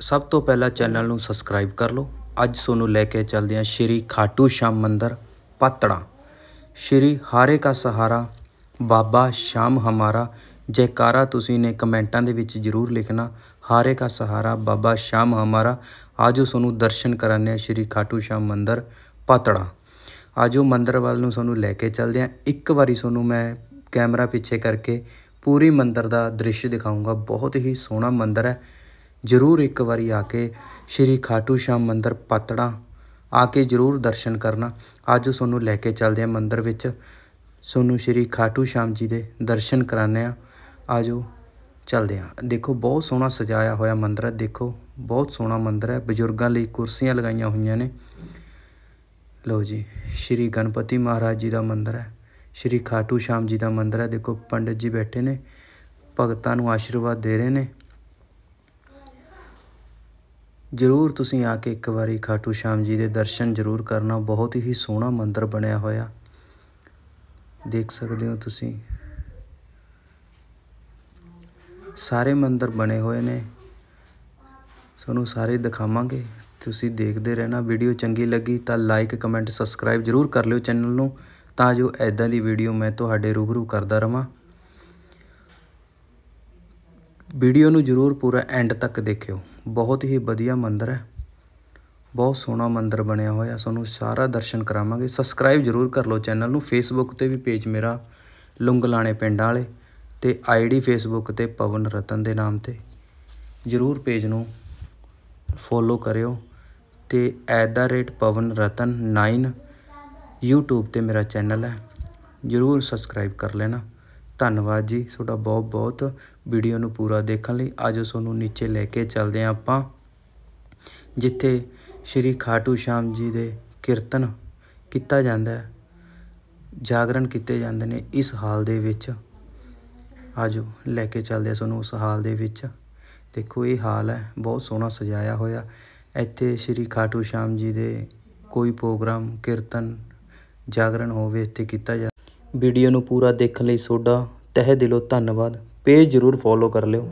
ਸਭ ਤੋਂ ਪਹਿਲਾਂ ਚੈਨਲ ਨੂੰ ਸਬਸਕ੍ਰਾਈਬ ਕਰ ਲਓ। ਅੱਜ ਤੁਹਾਨੂੰ ਲੈ ਕੇ ਚੱਲਦੇ ਹਾਂ ਸ਼੍ਰੀ ਖਾਟੂ ਸ਼ਾਮ ਮੰਦਰ, ਪਾਤੜਾ। ਸ਼੍ਰੀ ਹਾਰੇ ਕਾ ਸਹਾਰਾ, ਬਾਬਾ ਸ਼ਾਮ ਹਮਾਰਾ। ਜੈਕਾਰਾ ਤੁਸੀਂ ਨੇ ਕਮੈਂਟਾਂ ਦੇ ਵਿੱਚ ਜ਼ਰੂਰ ਲਿਖਣਾ। ਹਾਰੇ ਕਾ ਸਹਾਰਾ, ਬਾਬਾ ਸ਼ਾਮ ਹਮਾਰਾ। ਆਜੋ ਤੁਹਾਨੂੰ ਦਰਸ਼ਨ ਕਰਾਉਂਦੇ ਹਾਂ ਸ਼੍ਰੀ ਖਾਟੂ ਸ਼ਾਮ ਮੰਦਿਰ, ਪਾਤੜਾ। ਆਜੋ ਮੰਦਰ ਵੱਲ ਨੂੰ ਤੁਹਾਨੂੰ ਲੈ ਕੇ ਚੱਲਦੇ ਹਾਂ। ਇੱਕ ਵਾਰੀ ਤੁਹਾਨੂੰ ਮੈਂ ਕੈਮਰਾ ਪਿੱਛੇ ਕਰਕੇ ਪੂਰੀ ਮੰਦਰ ਦਾ ਦ੍ਰਿਸ਼ ਦਿਖਾਊਂਗਾ। ਬਹੁਤ ਹੀ ਸੋਹਣਾ ਮੰਦਰ ਹੈ। ਜ਼ਰੂਰ ਇੱਕ ਵਾਰੀ ਆ ਕੇ ਸ਼੍ਰੀ ਖਾਟੂ ਸ਼ਾਮ ਮੰਦਿਰ ਪਾਤੜਾਂ ਆ ਕੇ ਜ਼ਰੂਰ ਦਰਸ਼ਨ ਕਰਨਾ। ਅੱਜ ਤੁਹਾਨੂੰ ਲੈ ਕੇ ਚੱਲਦੇ ਹਾਂ ਮੰਦਿਰ ਵਿੱਚ। ਤੁਹਾਨੂੰ ਸ਼੍ਰੀ ਖਾਟੂ ਸ਼ਾਮ ਜੀ ਦੇ ਦਰਸ਼ਨ ਕਰਾਉਂਦੇ ਆ ਆਜੋ ਚੱਲਦੇ ਹਾਂ। ਦੇਖੋ, ਬਹੁਤ ਸੋਹਣਾ ਸਜਾਇਆ ਹੋਇਆ ਮੰਦਿਰ ਹੈ। ਦੇਖੋ, ਬਹੁਤ ਸੋਹਣਾ ਮੰਦਿਰ ਹੈ। ਬਜ਼ੁਰਗਾਂ ਲਈ ਕੁਰਸੀਆਂ ਲਗਾਈਆਂ ਹੋਈਆਂ ਨੇ। ਲਓ ਜੀ, ਸ਼੍ਰੀ ਗਣਪਤੀ ਮਹਾਰਾਜ ਜੀ ਦਾ ਮੰਦਿਰ ਹੈ। ਸ਼੍ਰੀ ਖਾਟੂ ਸ਼ਾਮ ਜੀ ਦਾ ਮੰਦਿਰ ਹੈ। ਦੇਖੋ, ਪੰਡਿਤ ਜੀ ਬੈਠੇ ਨੇ। ਭਗਤਾਂ ਨੂੰ ਆਸ਼ੀਰਵਾਦ ਦੇ ਰਹੇ ਨੇ। ਜ਼ਰੂਰ ਤੁਸੀਂ ਆ ਕੇ ਇੱਕ ਵਾਰੀ ਖਾਟੂ ਸ਼ਾਮ ਜੀ ਦੇ ਦਰਸ਼ਨ ਜ਼ਰੂਰ ਕਰਨਾ। ਬਹੁਤ ਹੀ ਸੋਹਣਾ ਮੰਦਿਰ ਬਣਿਆ ਹੋਇਆ। ਦੇਖ ਸਕਦੇ ਹੋ ਤੁਸੀਂ। ਸਾਰੇ ਮੰਦਿਰ ਬਣੇ ਹੋਏ ਨੇ। ਤੁਹਾਨੂੰ ਸਾਰੇ ਦਿਖਾਵਾਂਗੇ। ਤੁਸੀਂ ਦੇਖਦੇ ਰਹਿਣਾ। ਵੀਡੀਓ ਚੰਗੀ ਲੱਗੀ ਤਾਂ ਲਾਈਕ ਕਮੈਂਟ ਸਬਸਕ੍ਰਾਈਬ ਜ਼ਰੂਰ ਕਰ ਲਿਓ ਚੈਨਲ ਨੂੰ। ਤਾਂ ਜੋ ਐਦਾਂ ਦੀ ਵੀਡੀਓ ਮੈਂ ਤੁਹਾਡੇ ਰੂਬਰੂ ਕਰਦਾ ਰਵਾਂ। ਵੀਡੀਓ ਨੂੰ ਜ਼ਰੂਰ ਪੂਰਾ ਐਂਡ ਤੱਕ ਦੇਖਿਓ। ਬਹੁਤ ਹੀ ਵਧੀਆ ਮੰਦਿਰ ਹੈ। ਬਹੁਤ ਸੋਹਣਾ ਮੰਦਿਰ ਬਣਿਆ ਹੋਇਆ। ਤੁਹਾਨੂੰ ਸਾਰਾ ਦਰਸ਼ਨ ਕਰਾਵਾਂਗੇ। ਸਬਸਕ੍ਰਾਈਬ ਜ਼ਰੂਰ ਕਰ ਲਓ ਚੈਨਲ ਨੂੰ। ਫੇਸਬੁੱਕ ਤੇ ਵੀ ਪੇਜ ਮੇਰਾ ਲੁੰਗਲਾਣੇ ਪਿੰਡਾਂ ਵਾਲੇ ਤੇ ਆਈਡੀ ਫੇਸਬੁੱਕ ਤੇ ਪਵਨ ਰਤਨ ਦੇ ਨਾਮ ਤੇ। ਜ਼ਰੂਰ ਪੇਜ ਨੂੰ ਫੋਲੋ ਕਰਿਓ। ਤੇ @ਪਵਨ ਰਤਨ 9 YouTube ਤੇ ਮੇਰਾ ਚੈਨਲ ਹੈ। ਜ਼ਰੂਰ ਸਬਸਕ੍ਰਾਈਬ ਕਰ ਲੈਣਾ। ਧੰਨਵਾਦ ਜੀ। ਤੁਹਾਡਾ ਬਹੁਤ ਬਹੁਤ ਵੀਡੀਓ ਨੂੰ ਪੂਰਾ ਦੇਖਣ ਲਈ। ਆਜੋ ਤੁਹਾਨੂੰ ਨੀਚੇ ਲੈ ਕੇ ਚੱਲਦੇ ਹਾਂ ਆਪਾਂ। ਜਿੱਥੇ ਸ਼੍ਰੀ ਖਾਟੂ ਸ਼ਾਮ ਜੀ ਦੇ ਕੀਰਤਨ ਕੀਤਾ ਜਾਂਦਾ ਹੈ, ਜਾਗਰਣ ਕੀਤੇ ਜਾਂਦੇ ਨੇ ਇਸ ਹਾਲ ਦੇ ਵਿੱਚ। ਆਜੋ ਲੈ ਕੇ ਚੱਲਦੇ ਆ ਤੁਹਾਨੂੰ ਉਸ ਹਾਲ ਦੇ ਵਿੱਚ। ਦੇਖੋ ਇਹ ਹਾਲ ਹੈ, ਬਹੁਤ ਸੋਹਣਾ ਸਜਾਇਆ ਹੋਇਆ। ਇੱਥੇ ਸ਼੍ਰੀ ਖਾਟੂ ਸ਼ਾਮ ਜੀ ਦੇ ਕੋਈ ਪ੍ਰੋਗਰਾਮ, ਕੀਰਤਨ, ਜਾਗਰਣ ਹੋਵੇ ਇੱਥੇ ਕੀਤਾ ਜਾ ਵੀਡੀਓ ਨੂੰ ਪੂਰਾ ਦੇਖਣ ਲਈ ਤੁਹਾਡਾ ਤਹਿ ਦਿਲੋਂ ਧੰਨਵਾਦ। ਪੇਜ ਜ਼ਰੂਰ ਫੋਲੋ ਕਰ ਲਿਓ।